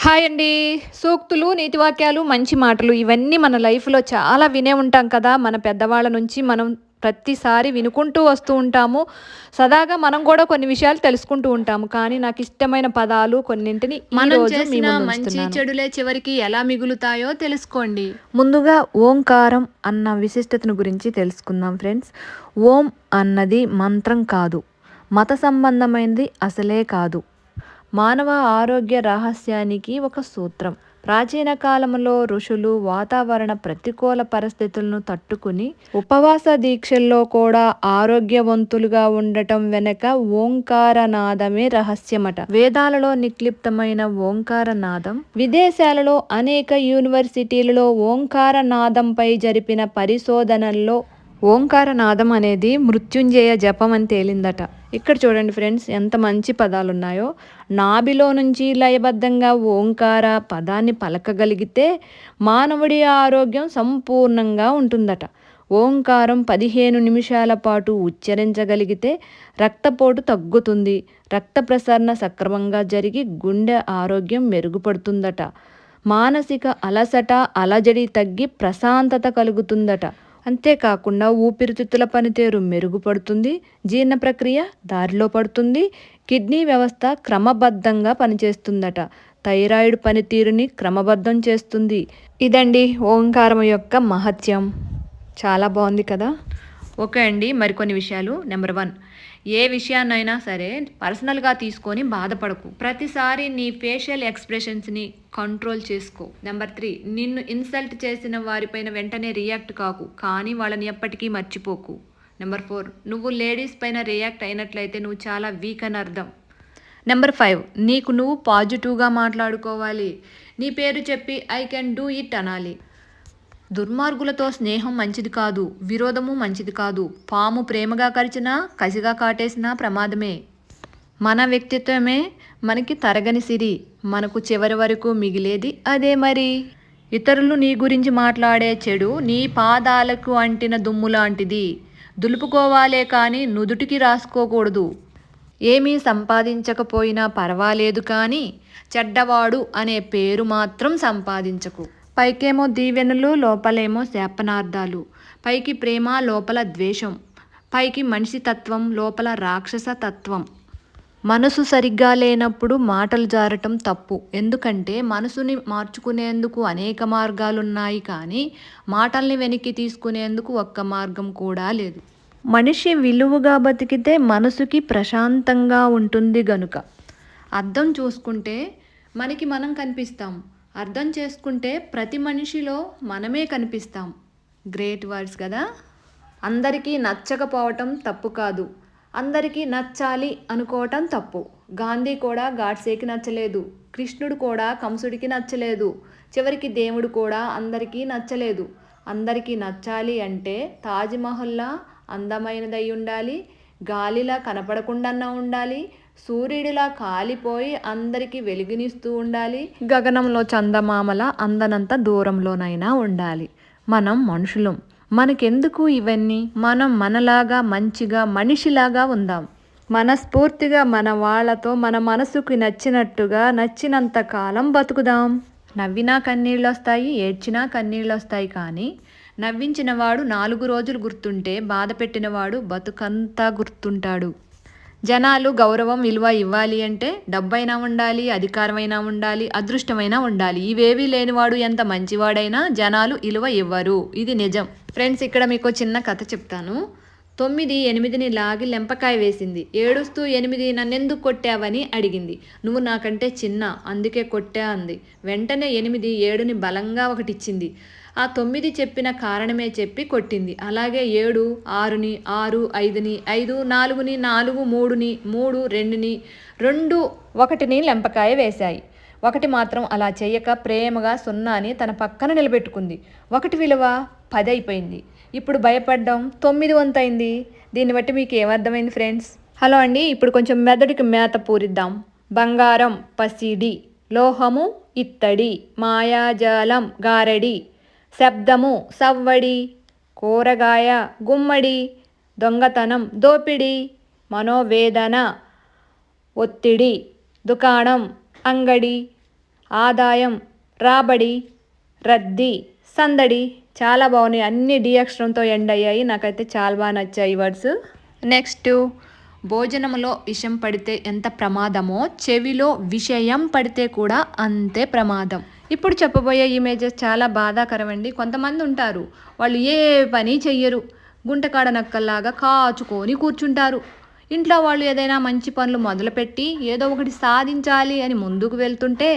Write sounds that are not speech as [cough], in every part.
Hi అండి. సూక్తులు నీతివాక్యాలు మంచి మాటలు ఇవన్నీ మన లైఫ్లో చాలా వినే ఉంటాం కదా. మన పెద్దవాళ్ళ నుంచి మనం ప్రతిసారి వినుకుంటూ వస్తూ ఉంటాము. సదాగా మనం కూడా కొన్ని విషయాలు తెలుసుకుంటూ ఉంటాము. కానీ నాకు ఇష్టమైన పదాలు కొన్నింటిని మనం చేసిన మంచి. చెడులే చివరికి ఎలా మిగులుతాయో తెలుసుకోండి. ముందుగా ఓంకారం అన్న విశిష్టతను గురించి తెలుసుకుందాం ఫ్రెండ్స్. ఓం అన్నది మంత్రం కాదు. మత సంబంధమైనది అసలే కాదు. మానవ ఆరోగ్య రహస్యానికి ఒక సూత్రం. ప్రాచీన కాలంలో ఋషులు వాతావరణ ప్రతికూల పరిస్థితులను తట్టుకుని ఉపవాస దీక్షల్లో కూడా ఆరోగ్యవంతులుగా ఉండటం వెనక ఓంకార నాదమే రహస్యమట. వేదాలలో నిక్లిప్తమైన ఓంకార నాదం విదేశాలలో అనేక యూనివర్సిటీలలో ఓంకార నాదంపై జరిపిన పరిశోధనల్లో ఓంకార నాదం అనేది మృత్యుంజయ జపం అని తేలిందట. ఇక్కడ చూడండి ఫ్రెండ్స్ ఎంత మంచి పదాలు ఉన్నాయో నాభిలో నుంచి లయబద్ధంగా ఓంకార పదాన్ని పలకగలిగితే మానవుడి ఆరోగ్యం సంపూర్ణంగా ఉంటుందట. ఓంకారం పదిహేను నిమిషాల పాటు ఉచ్చరించగలిగితే రక్తపోటు తగ్గుతుంది. రక్త ప్రసరణ సక్రమంగా జరిగి గుండె ఆరోగ్యం మెరుగుపడుతుందట. మానసిక అలసట అలజడి తగ్గి ప్రశాంతత కలుగుతుందట. అంతేకాకుండా ఊపిరితిత్తుల పనితీరు మెరుగుపడుతుంది జీర్ణ ప్రక్రియ దారిలో పడుతుంది కిడ్నీ వ్యవస్థ క్రమబద్ధంగా పనిచేస్తుందట. థైరాయిడ్ పనితీరుని క్రమబద్ధం చేస్తుంది. ఇదండి ఓంకారం యొక్క మహత్యం. చాలా బాగుంది కదా? ఓకే అండి మరికొన్ని విషయాలు. నెంబర్ వన్ ఏ విషయాన్నైనా సరే పర్సనల్గా తీసుకొని బాధపడకు. ప్రతిసారి నీ ఫేషియల్ ఎక్స్ప్రెషన్స్ని కంట్రోల్ చేసుకో. నెంబర్ త్రీ నిన్ను ఇన్సల్ట్ చేసిన వారిపైన వెంటనే రియాక్ట్ కాకు. కానీ వాళ్ళని ఎప్పటికీ మర్చిపోకు. నెంబర్ ఫోర్ నువ్వు లేడీస్ పైన రియాక్ట్ అయినట్లయితే నువ్వు చాలా వీక్ అని అర్థం. నెంబర్ ఫైవ్ నీకు నువ్వు పాజిటివ్గా మాట్లాడుకోవాలి. నీ పేరు చెప్పి ఐ కెన్ డూ ఇట్ అనాలి. దుర్మార్గులతో స్నేహం మంచిది కాదు విరోధము మంచిది కాదు. పాము ప్రేమగా కరిచినా కసిగా కాటేసినా ప్రమాదమే. మన వ్యక్తిత్వమే మనకి తరగని సిరి. మనకు చివరి వరకు మిగిలేది అదే మరి. ఇతరులు నీ గురించి మాట్లాడే చెడు నీ పాదాలకు అంటిన దుమ్ము లాంటిది. దులుపుకోవాలే కానీ నుదుటికి రాసుకోకూడదు. ఏమీ సంపాదించకపోయినా పర్వాలేదు కానీ చెడ్డవాడు అనే పేరు మాత్రం సంపాదించకు. పైకేమో దీవెనలు లోపలేమో శాపనార్థాలు. పైకి ప్రేమ లోపల ద్వేషం. పైకి మనిషి తత్వం లోపల రాక్షస తత్వం. మనసు సరిగ్గా లేనప్పుడు మాటలు జారటం తప్పు. ఎందుకంటే మనసుని మార్చుకునేందుకు అనేక మార్గాలున్నాయి కానీ మాటల్ని వెనక్కి తీసుకునేందుకు ఒక్క మార్గం కూడా లేదు. మనిషి విలువగా బతికితే మనసుకి ప్రశాంతంగా ఉంటుంది గనుక. అర్థం చూసుకుంటే మనకి మనం కనిపిస్తాం. అర్థం చేసుకుంటే ప్రతి మనిషిలో మనమే కనిపిస్తాం. గ్రేట్ వర్డ్స్ కదా? అందరికీ నచ్చకపోవటం తప్పు కాదు. అందరికీ నచ్చాలి అనుకోవటం తప్పు. గాంధీ కూడా గాడ్సేకి నచ్చలేదు. కృష్ణుడు కూడా కంసుడికి నచ్చలేదు. చివరికి దేవుడు కూడా అందరికీ నచ్చలేదు. అందరికీ నచ్చాలి అంటే తాజ్మహల్లా అందమైనదై ఉండాలి. గాలిలా కనపడకుండా ఉండాలి. సూర్యుడిలా కాలిపోయి అందరికీ వెలుగునిస్తూ ఉండాలి. గగనంలో చందమామల అందనంత దూరంలోనైనా ఉండాలి. మనం మనుషులం. మనకెందుకు ఇవన్నీ? మనం మనలాగా మంచిగా మనిషిలాగా ఉందాం. మనస్ఫూర్తిగా మన వాళ్ళతో మన మనసుకు నచ్చినట్టుగా నచ్చినంత కాలం బతుకుదాం. నవ్వినా కన్నీళ్ళు వస్తాయి ఏడ్చినా కన్నీళ్ళు వస్తాయి కానీ నవ్వించినవాడు నాలుగు రోజులు గుర్తుంటే బాధ పెట్టినవాడు బతుకంతా గుర్తుంటాడు. జనాలు గౌరవం విలువ ఇవ్వాలి అంటే డబ్బైనా ఉండాలి అధికారమైనా ఉండాలి అదృష్టమైనా ఉండాలి. ఇవేవీ లేనివాడు ఎంత మంచివాడైనా జనాలు విలువ ఇవ్వరు. ఇది నిజం. ఫ్రెండ్స్ ఇక్కడ మీకు చిన్న కథ చెప్తాను. తొమ్మిది ఎనిమిదిని లాగి లెంపకాయ వేసింది. ఏడుస్తూ ఎనిమిది నన్నెందుకు కొట్టావని అడిగింది. నువ్వు నాకంటే చిన్న అందుకే కొట్టా అంది. వెంటనే ఎనిమిది ఏడుని బలంగా ఒకటిచ్చింది. ఆ తొమ్మిది చెప్పిన కారణమే చెప్పి కొట్టింది. అలాగే ఏడు ఆరుని ఆరు ఐదుని ఐదు నాలుగుని నాలుగు మూడుని మూడు రెండుని రెండు ఒకటిని లెంపకాయ వేశాయి. ఒకటి మాత్రం అలా చేయక ప్రేమగా సున్నాని తన పక్కన నిలబెట్టుకుంది. ఒకటి విలువ పది అయిపోయింది ఇప్పుడు భయపడ్డం తొమ్మిది వంతైంది. దీన్ని బట్టి మీకు ఏమర్థమైంది ఫ్రెండ్స్? హలో అండి ఇప్పుడు కొంచెం మెదడుకి మేత పూరిద్దాం. బంగారం పసిడి లోహము ఇత్తడి మాయాజాలం గారడి శబ్దము సవ్వడి కూరగాయ గుమ్మడి దొంగతనం దోపిడి మనోవేదన ఒత్తిడి దుకాణం అంగడి ఆదాయం రాబడి రద్దీ సందడి చాలా బాగున్నాయి. అన్ని డి అక్షరంతో ఎండ్ అయ్యాయి. నాకైతే చాలా బాగా నచ్చాయి వర్డ్స్. నెక్స్ట్ భోజనంలో విషం పడితే ఎంత ప్రమాదమో చెవిలో విషయం పడితే కూడా అంతే ప్రమాదం. ఇప్పుడు చెప్పబోయే ఇమేజెస్ చాలా బాధాకరమండి. కొంతమంది ఉంటారు వాళ్ళు ఏ పని చెయ్యరు. గుంటకాడ నక్కల్లాగా కాచుకొని కూర్చుంటారు. ఇంట్లో వాళ్ళు ఏదైనా మంచి పనులు మొదలుపెట్టి ఏదో ఒకటి సాధించాలి అని ముందుకు వెళ్తుంటే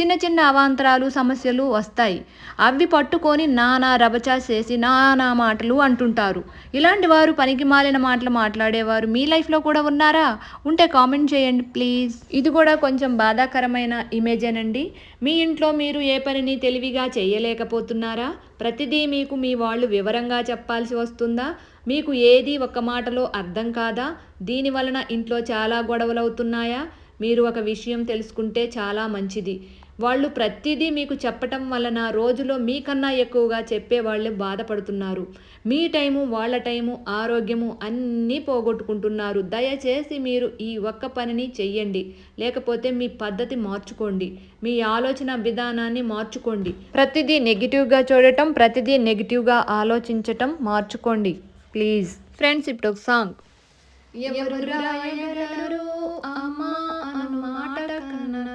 చిన్న చిన్న అవాంతరాలు సమస్యలు వస్తాయి. అవి పట్టుకొని నానా రబచా చేసి నానా మాటలు అంటుంటారు. ఇలాంటి వారు పనికి మాలిన మాటలు మాట్లాడేవారు మీ లైఫ్లో కూడా ఉన్నారా? ఉంటే కామెంట్ చేయండి ప్లీజ్. ఇది కూడా కొంచెం బాధాకరమైన ఇమేజేనండి మీ ఇంట్లో మీరు ఏ పనిని తెలివిగా చేయలేకపోతున్నారా? ప్రతిదీ మీకు మీ వాళ్ళు వివరంగా చెప్పాల్సి వస్తుందా? మీకు ఏది ఒక మాటలో అర్థం కాదా? దీని వలన ఇంట్లో చాలా గొడవలు అవుతున్నాయా మీరు ఒక విషయం తెలుసుకుంటే చాలా మంచిది. వాళ్ళు ప్రతిదీ మీకు చెప్పటం వలన రోజులో మీకన్నా ఎక్కువగా చెప్పే వాళ్ళు బాధపడుతున్నారు. మీ టైము వాళ్ళ టైము ఆరోగ్యము అన్నీ పోగొట్టుకుంటున్నారు. దయచేసి మీరు ఈ ఒక్క పనిని చెయ్యండి. లేకపోతే మీ పద్ధతి మార్చుకోండి. మీ ఆలోచన విధానాన్ని మార్చుకోండి. ప్రతిదీ నెగిటివ్గా చూడటం ప్రతిదీ నెగిటివ్గా ఆలోచించటం మార్చుకోండి. ప్లీజ్. ఫ్రెండ్స్ ఇప్పుడు ఒక సాంగ్ ఎవరు అమ్మా అను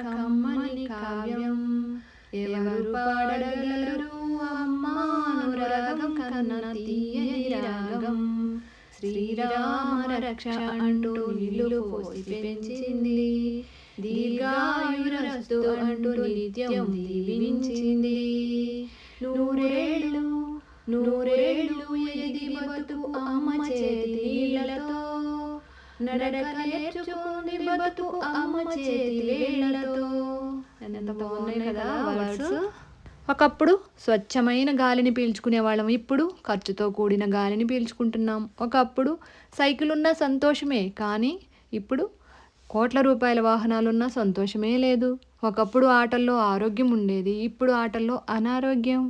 కమ్మని కావ్యం. ఎవరు పాడగలరు అమ్మా అనురాగం కన్నా తీయని రాగం. శ్రీరామ రక్ష అంటూ నీళ్ళు పోసి పెంచింది. దీర్ఘాయురస్తు అంటూ నిత్యం దీవించింది. నూరేళ్ళు నూరేళ్ళు ఎది బతుకు అమ్మ చేతి నీళ్ళతో. నడక నేర్చుకుంది బతుకు అమ్మ చేతి ఎంత బాగున్నాయి కదా వర్డ్స్? ఒకప్పుడు స్వచ్ఛమైన గాలిని పీల్చుకునే వాళ్ళం. ఇప్పుడు ఖర్చుతో కూడిన గాలిని పీల్చుకుంటున్నాం. ఒకప్పుడు సైకిల్ ఉన్న సంతోషమే కానీ ఇప్పుడు కోట్ల రూపాయల వాహనాలున్న సంతోషమే లేదు. ఒకప్పుడు ఆటల్లో ఆరోగ్యం ఉండేది ఇప్పుడు ఆటల్లో అనారోగ్యం.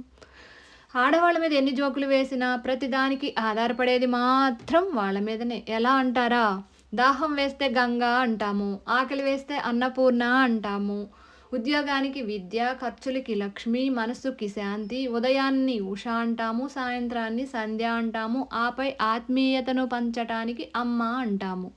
ఆడవాళ్ళ మీద ఎన్ని జోకులు వేసినా ప్రతిదానికి ఆధారపడేది మాత్రం వాళ్ళ మీదనే. ఎలా అంటారా? దాహం వేస్తే గంగా అంటాము ఆకలి వేస్తే అన్నపూర్ణ అంటాము. ఉద్యోగానికి విద్య ఖర్చులకి లక్ష్మి మనస్సుకి శాంతి ఉదయాన్ని ఉష అంటాము సాయంత్రాన్ని సంధ్య అంటాము ఆపై ఆత్మీయతను పంచటానికి అమ్మ అంటాము.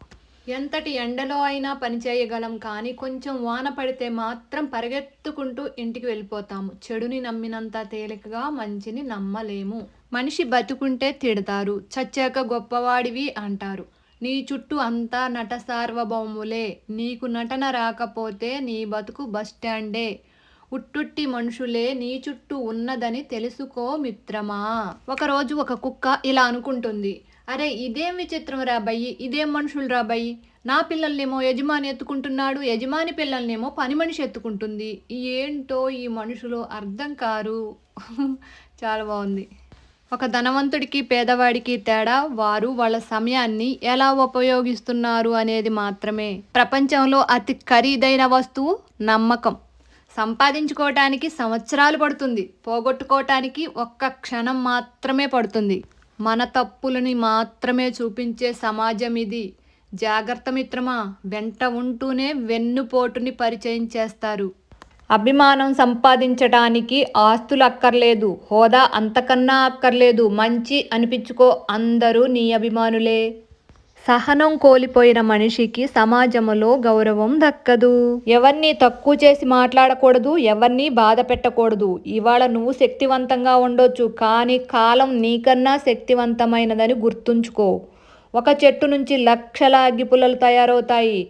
ఎంతటి ఎండలో అయినా పని చేయగలం కానీ కొంచెం వాన పడితే మాత్రం పరిగెత్తుకుంటూ ఇంటికి వెళ్ళిపోతాము. చెడుని నమ్మినంత తేలికగా మంచిని నమ్మలేము. మనిషి బతుకుంటే తిడతారు. చచ్చాక గొప్పవాడివి అంటారు. నీ చుట్టూ అంతా నట సార్వభౌములే. నీకు నటన రాకపోతే నీ బతుకు బస్టాండే ఉట్టుట్టి మనుషులే నీ చుట్టూ ఉన్నదని తెలుసుకో మిత్రమా. ఒకరోజు ఒక కుక్క ఇలా అనుకుంటుంది. అరే ఇదేం విచిత్రం రాబయ్యి ఇదేం మనుషులు రాబయ్యి నా పిల్లల్నేమో యజమాని ఎత్తుకుంటున్నాడు యజమాని పిల్లల్నేమో పని మనిషి ఎత్తుకుంటుంది. ఏంటో ఈ మనుషులు అర్థం కారు. [laughs] చాలా బాగుంది. ఒక ధనవంతుడికి పేదవాడికి తేడా వారు వాళ్ళ సమయాన్ని ఎలా ఉపయోగిస్తున్నారు అనేది మాత్రమే. ప్రపంచంలో అతి ఖరీదైన వస్తువు నమ్మకం. సంపాదించుకోవటానికి సంవత్సరాలు పడుతుంది. పోగొట్టుకోవటానికి ఒక్క క్షణం మాత్రమే పడుతుంది. మన తప్పులని మాత్రమే చూపించే సమాజం ఇది. జాగ్రత్త మిత్రమా వెంట ఉంటూనే వెన్నుపోటుని పరిచయం చేస్తారు. అభిమానం సంపాదించడానికి ఆస్తులు అక్కర్లేదు హోదా అంతకన్నా అక్కర్లేదు మంచి అనిపించుకో అందరూ నీ అభిమానులే. సహనం కోల్పోయిన మనిషికి సమాజంలో గౌరవం దక్కదు. ఎవరిని తక్కువ చేసి మాట్లాడకూడదు ఎవరిని బాధ పెట్టకూడదు. ఇవాళ నువ్వు శక్తివంతంగా ఉండొచ్చు కానీ కాలం నీకన్నా శక్తివంతమైనదని గుర్తుంచుకో. ఒక చెట్టు నుంచి లక్షల అగ్గిపుల్లలు తయారవుతాయి.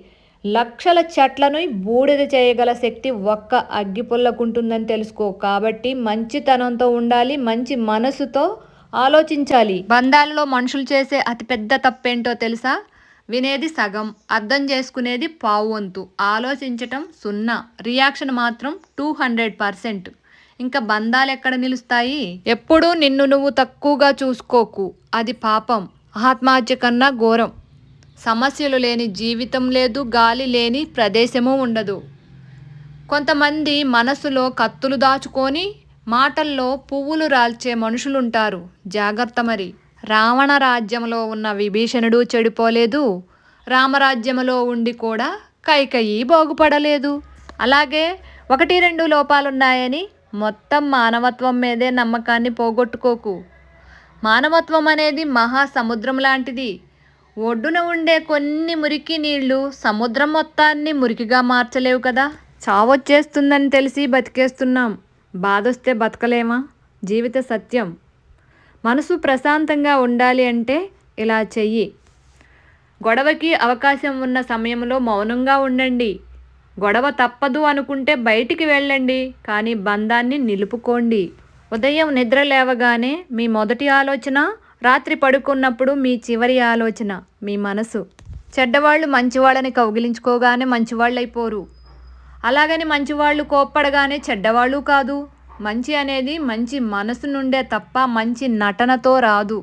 లక్షల చెట్లను బూడిద చేయగల శక్తి ఒక్క అగ్గిపుల్లకుంటుందని తెలుసుకో. కాబట్టి మంచితనంతో ఉండాలి మంచి మనసుతో ఆలోచించాలి. బంధాల్లో మనుషులు చేసే అతిపెద్ద తప్పేంటో తెలుసా? వినేది సగం అర్థం చేసుకునేది పావు వంతు ఆలోచించటం సున్నా రియాక్షన్ మాత్రం టూ హండ్రెడ్ పర్సెంట్. ఇంకా బంధాలు ఎక్కడ నిలుస్తాయి? ఎప్పుడూ నిన్ను నువ్వు తక్కువగా చూసుకోకు. అది పాపం ఆత్మహత్య కన్నా ఘోరం. సమస్యలు లేని జీవితం లేదు గాలి లేని ప్రదేశము ఉండదు. కొంతమంది మనసులో కత్తులు దాచుకొని మాటల్లో పువ్వులు రాల్చే మనుషులుంటారు. జాగ్రత్త మరి. రావణ రాజ్యంలో ఉన్న విభీషణుడు చెడిపోలేదు. రామరాజ్యంలో ఉండి కూడా కైకయి బాగుపడలేదు. అలాగే ఒకటి రెండు లోపాలున్నాయని మొత్తం మానవత్వం మీదే నమ్మకాన్ని పోగొట్టుకోకు. మానవత్వం అనేది మహాసముద్రం లాంటిది. ఒడ్డున ఉండే కొన్ని మురికి నీళ్ళు సముద్రం మొత్తాన్ని మురికిగా మార్చలేవు కదా. చావొచ్చేస్తుందని తెలిసి బతికేస్తున్నాం. బాధొస్తే బతకలేమా? జీవిత సత్యం. మనసు ప్రశాంతంగా ఉండాలి అంటే ఇలా చెయ్యి. గొడవకి అవకాశం ఉన్న సమయంలో మౌనంగా ఉండండి. గొడవ తప్పదు అనుకుంటే బయటికి వెళ్ళండి కానీ బంధాన్ని నిలుపుకోండి. ఉదయం నిద్ర లేవగానే మీ మొదటి ఆలోచన రాత్రి పడుకున్నప్పుడు మీ చివరి ఆలోచన మీ మనసు. చెడ్డవాళ్ళు మంచివాళ్ళని కౌగిలించుకోగానే మంచివాళ్ళు అయిపోరు అలాగని మంచివాళ్ళు కోప్పడగానే చెడ్డవాళ్ళు కాదు. మంచి అనేది మంచి మనసు నుండే తప్ప మంచి నటనతో రాదు.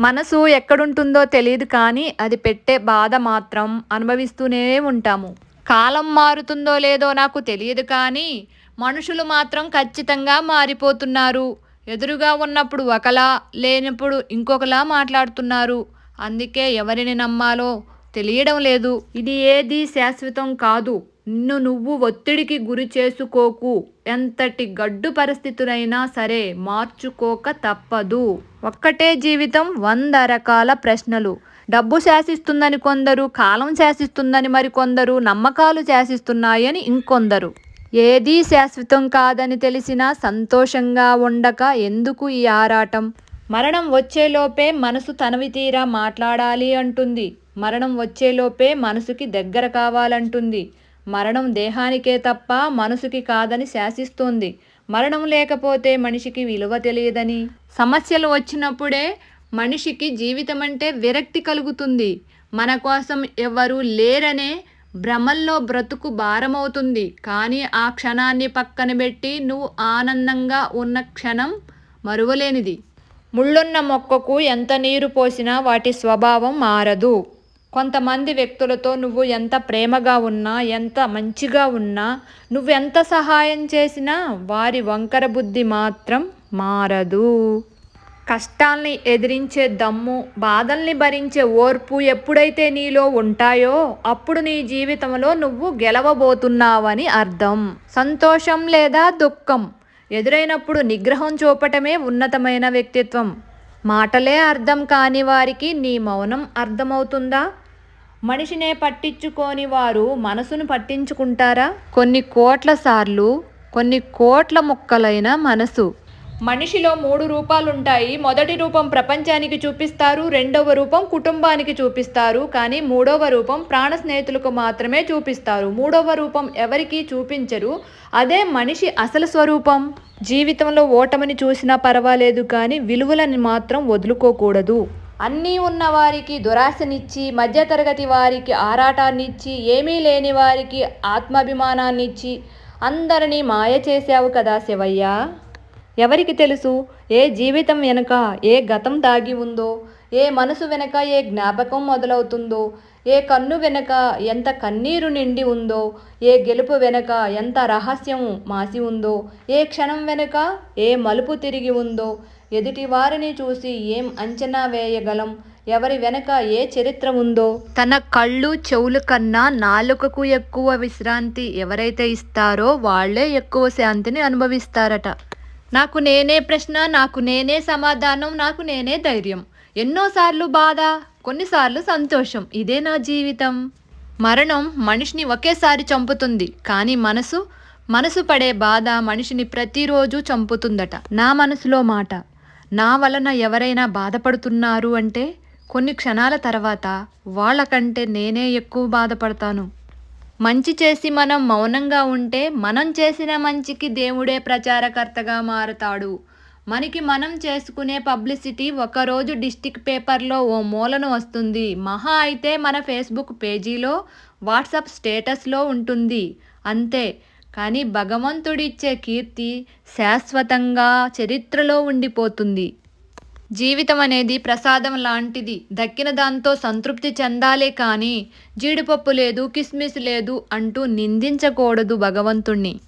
మనసు ఎక్కడుంటుందో తెలియదు కానీ అది పెట్టే బాధ మాత్రం అనుభవిస్తూనే ఉంటాము. కాలం మారుతుందో లేదో నాకు తెలియదు కానీ మనుషులు మాత్రం ఖచ్చితంగా మారిపోతున్నారు. ఎదురుగా ఉన్నప్పుడు ఒకలా లేనప్పుడు ఇంకొకలా మాట్లాడుతున్నారు. అందుకే ఎవరిని నమ్మాలో తెలియడం లేదు. ఇది ఏది శాశ్వతం కాదు. నిన్ను నువ్వు ఒత్తిడికి గురి చేసుకోకు. ఎంతటి గడ్డు పరిస్థితులైనా సరే మార్చుకోక తప్పదు. ఒక్కటే జీవితం వంద రకాల ప్రశ్నలు. డబ్బు శాసిస్తుందని కొందరు కాలం శాసిస్తుందని మరికొందరు నమ్మకాలు శాసిస్తున్నాయని ఇంకొందరు. ఏదీ శాశ్వతం కాదని తెలిసినా సంతోషంగా ఉండక ఎందుకు ఈ ఆరాటం? మరణం వచ్చేలోపే మనసు తనవి తీరా మాట్లాడాలి అంటుంది. మరణం వచ్చేలోపే మనసుకి దగ్గర కావాలంటుంది. మరణం దేహానికే తప్ప మనసుకి కాదని శాసిస్తోంది. మరణం లేకపోతే మనిషికి విలువ తెలియదని. సమస్యలు వచ్చినప్పుడే మనిషికి జీవితం అంటే విరక్తి కలుగుతుంది. మన కోసం ఎవరూ లేరనే భ్రమల్లో బ్రతుకు భారమవుతుంది. కానీ ఆ క్షణాన్ని పక్కన పెట్టి నువ్వు ఆనందంగా ఉన్న క్షణం మరువలేనిది. ముళ్ళున్న మొక్కకు ఎంత నీరు పోసినా వాటి స్వభావం మారదు. కొంతమంది వ్యక్తులతో నువ్వు ఎంత ప్రేమగా ఉన్నా ఎంత మంచిగా ఉన్నా నువ్వెంత సహాయం చేసినా వారి వంకర బుద్ధి మాత్రం మారదు. కష్టాల్ని ఎదిరించే దమ్ము బాధల్ని భరించే ఓర్పు ఎప్పుడైతే నీలో ఉంటాయో అప్పుడు నీ జీవితంలో నువ్వు గెలవబోతున్నావని అర్థం. సంతోషం లేదా దుఃఖం? ఎదురైనప్పుడు నిగ్రహం చూపటమే ఉన్నతమైన వ్యక్తిత్వం. మాటలే అర్థం కాని వారికి నీ మౌనం అర్థమవుతుందా? మనిషినే పట్టించుకోని వారు మనసును పట్టించుకుంటారా? కొన్ని కోట్ల సార్లు కొన్ని కోట్ల ముక్కలైన మనసు మనిషిలో మూడు రూపాలుంటాయి. మొదటి రూపం ప్రపంచానికి చూపిస్తారు రెండవ రూపం కుటుంబానికి చూపిస్తారు కానీ మూడవ రూపం ప్రాణ స్నేహితులకు మాత్రమే చూపిస్తారు. మూడవ రూపం ఎవరికీ చూపించరు. అదే మనిషి అసలు స్వరూపం. జీవితంలో ఓటమిని చూసినా పర్వాలేదు కానీ విలువలను మాత్రం వదులుకోకూడదు. అన్నీ ఉన్న వారికి దురాశనిచ్చి మధ్యతరగతి వారికి ఆరాటాన్నిచ్చి ఏమీ లేని వారికి ఆత్మాభిమానాన్నిచ్చి అందరినీ మాయ చేశావు కదా శివయ్య. ఎవరికి తెలుసు? ఏ జీవితం వెనుక ఏ గతం దాగి ఉందో? ఏ మనసు వెనుక ఏ జ్ఞాపకం మొదలవుతుందో? ఏ కన్ను వెనుక ఎంత కన్నీరు నిండి ఉందో? ఏ గెలుపు వెనుక ఎంత రహస్యం మాసి ఉందో? ఏ క్షణం వెనుక ఏ మలుపు తిరిగి ఉందో? ఎదుటి వారిని చూసి ఏం అంచనా వేయగలం? ఎవరి వెనక ఏ చరిత్ర ఉందో? తన కళ్ళు చెవులు కన్నా నాలుకకు ఎక్కువ విశ్రాంతి ఎవరైతే ఇస్తారో వాళ్ళే ఎక్కువ శాంతిని అనుభవిస్తారట. నాకు నేనే ప్రశ్న నాకు నేనే సమాధానం నాకు నేనే ధైర్యం. ఎన్నోసార్లు బాధ కొన్నిసార్లు సంతోషం. ఇదే నా జీవితం. మరణం మనిషిని ఒకేసారి చంపుతుంది. కానీ మనసు మనసు పడే బాధ మనిషిని ప్రతిరోజు చంపుతుందట. నా మనసులో మాట. నా వలన ఎవరైనా బాధపడుతున్నారు అంటే కొన్ని క్షణాల తర్వాత వాళ్ళకంటే నేనే ఎక్కువ బాధపడతాను. మంచి చేసి మనం మౌనంగా ఉంటే మనం చేసిన మంచికి దేవుడే ప్రచారకర్తగా మారతాడు. మనకి మనం చేసుకునే పబ్లిసిటీ ఒకరోజు డిస్టిక్ పేపర్లో ఓ మూలను వస్తుంది. మహా అయితే మన ఫేస్బుక్ పేజీలో వాట్సాప్ స్టేటస్లో ఉంటుంది. అంతే. కానీ భగవంతుడిచ్చే కీర్తి శాశ్వతంగా చరిత్రలో ఉండిపోతుంది. జీవితం అనేది ప్రసాదం లాంటిది. దక్కిన దాంతో సంతృప్తి చెందాలే కానీ జీడిపప్పు లేదు కిస్మిస్ లేదు అంటూ నిందించకూడదు భగవంతుణ్ణి.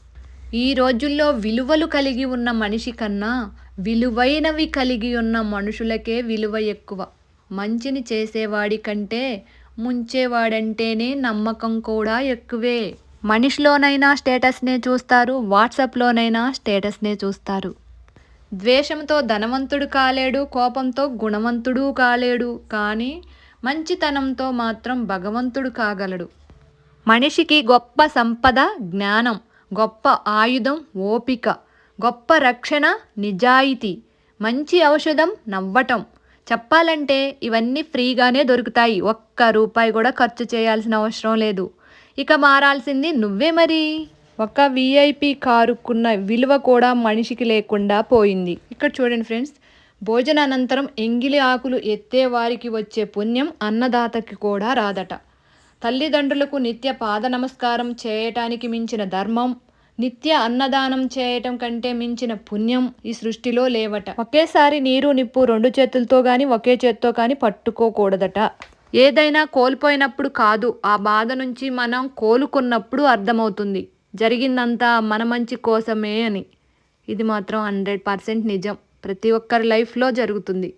ఈ రోజుల్లో విలువలు కలిగి ఉన్న మనిషి కన్నా విలువైనవి కలిగి ఉన్న మనుషులకే విలువ ఎక్కువ. మంచిని చేసేవాడి కంటే ముంచేవాడంటేనే నమ్మకం కూడా ఎక్కువే. మనిషిలోనైనా స్టేటస్నే చూస్తారు వాట్సాప్లోనైనా స్టేటస్నే చూస్తారు. ద్వేషంతో ధనవంతుడు కాలేడు కోపంతో గుణవంతుడు కాలేడు కానీ మంచితనంతో మాత్రం భగవంతుడు కాగలడు. మనిషికి గొప్ప సంపద జ్ఞానం గొప్ప ఆయుధం ఓపిక గొప్ప రక్షణ నిజాయితీ మంచి ఔషధం నవ్వటం. చెప్పాలంటే ఇవన్నీ ఫ్రీగానే దొరుకుతాయి. ఒక్క రూపాయి కూడా ఖర్చు చేయాల్సిన అవసరం లేదు. ఇక మారాల్సింది నువ్వే మరి. ఒక విఐపి కారుకున్న విలువ కూడా మనిషికి లేకుండా పోయింది. ఇక్కడ చూడండి ఫ్రెండ్స్ భోజనానంతరం ఎంగిలి ఆకులు ఎత్తే వారికి వచ్చే పుణ్యం అన్నదాతకి కూడా రాదట. తల్లిదండ్రులకు నిత్య పాద నమస్కారం చేయటానికి మించిన ధర్మం నిత్య అన్నదానం చేయటం కంటే మించిన పుణ్యం ఈ సృష్టిలో లేవట. ఒకేసారి నీరు నిప్పు రెండు చేతులతో కానీ ఒకే చేత్తో కానీ పట్టుకోకూడదట. ఏదైనా కోల్పోయినప్పుడు కాదు ఆ బాధ నుంచి మనం కోలుకున్నప్పుడు అర్థమవుతుంది. జరిగిందంతా మన మంచి కోసమే అని. ఇది మాత్రం హండ్రెడ్ పర్సెంట్ నిజం. ప్రతి ఒక్కరి లైఫ్లో జరుగుతుంది.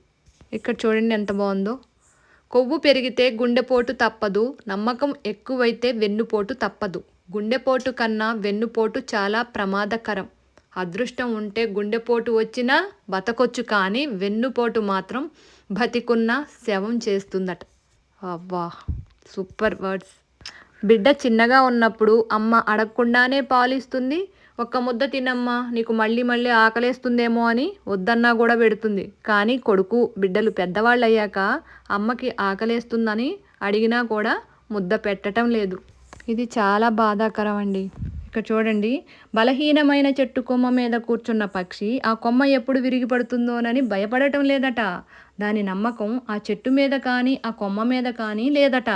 ఇక్కడ చూడండి ఎంత బాగుందో. కొవ్వు పెరిగితే గుండెపోటు తప్పదు. నమ్మకం ఎక్కువైతే వెన్నుపోటు తప్పదు. గుండెపోటు కన్నా వెన్నుపోటు చాలా ప్రమాదకరం. అదృష్టం ఉంటే గుండెపోటు వచ్చినా బతకొచ్చు కానీ వెన్నుపోటు మాత్రం బతికున్న శవం చేస్తుందట. అవ్వా! Super words. బిడ్డ చిన్నగా ఉన్నప్పుడు అమ్మ అడగకుండానే పాలిస్తుంది. ఒక్క ముద్ద తినమ్మా నీకు మళ్ళీ మళ్ళీ ఆకలేస్తుందేమో అని వద్దన్నా కూడా పెడుతుంది. కానీ కొడుకు బిడ్డలు పెద్దవాళ్ళు అయ్యాక అమ్మకి ఆకలేస్తుందని అడిగినా కూడా ముద్ద పెట్టడం లేదు. ఇది చాలా బాధాకరం అండి ఇక చూడండి బలహీనమైన చెట్టు కొమ్మ మీద కూర్చున్న పక్షి ఆ కొమ్మ ఎప్పుడు విరిగి పడుతుందోనని భయపడటం లేదట. దాని నమ్మకం ఆ చెట్టు మీద కానీ ఆ కొమ్మ మీద కానీ లేదట.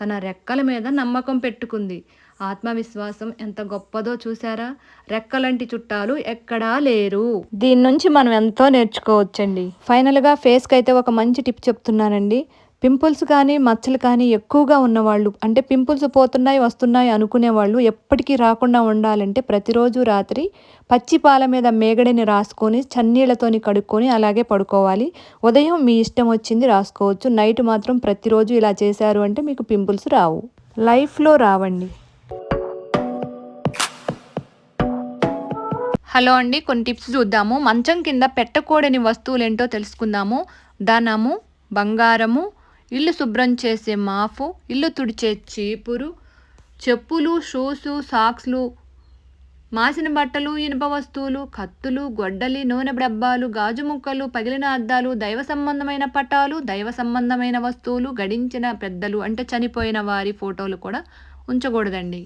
తన రెక్కల మీద నమ్మకం పెట్టుకుంది. ఆత్మవిశ్వాసం ఎంత గొప్పదో చూసారా రెక్కలంటి చుట్టాలు ఎక్కడా లేరు. దీని నుంచి మనం ఎంతో నేర్చుకోవచ్చండి. ఫైనల్గా ఫేస్కి అయితే ఒక మంచి టిప్ చెప్తున్నానండి. పింపుల్స్ కానీ మచ్చలు కానీ ఎక్కువగా ఉన్నవాళ్ళు అంటే పింపుల్స్ పోతున్నాయి వస్తున్నాయి అనుకునే వాళ్ళు ఎప్పటికీ రాకుండా ఉండాలంటే ప్రతిరోజు రాత్రి పచ్చి పాల మీద మేగడిని రాసుకొని చన్నీళ్ళతోని కడుక్కొని అలాగే పడుకోవాలి. ఉదయం మీ ఇష్టం వచ్చింది రాసుకోవచ్చు. నైట్ మాత్రం ప్రతిరోజు ఇలా చేశారు అంటే మీకు పింపుల్స్ రావు. లైఫ్లో రావండి. హలో అండి కొన్ని టిప్స్ చూద్దాము. మంచం కింద పెట్టకూడని వస్తువులు ఏంటో తెలుసుకుందాము. ధనము బంగారము ఇల్లు శుభ్రం చేసే మాఫు ఇల్లు తుడిచే చీపురు చెప్పులు షూసు సాక్స్లు మాసిన బట్టలు ఇనుప వస్తువులు కత్తులు గొడ్డలి నూనె డబ్బాలు గాజు ముక్కలు పగిలిన అద్దాలు దైవ సంబంధమైన పటాలు దైవ సంబంధమైన వస్తువులు గడించిన పెద్దలు అంటే చనిపోయిన వారి ఫోటోలు కూడా ఉంచకూడదండి.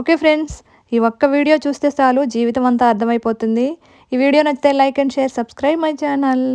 ఓకే ఫ్రెండ్స్ ఈ ఒక్క వీడియో చూస్తే చాలు జీవితం అంతా అర్థమైపోతుంది. ఈ వీడియో నచ్చితే like and share subscribe my channel.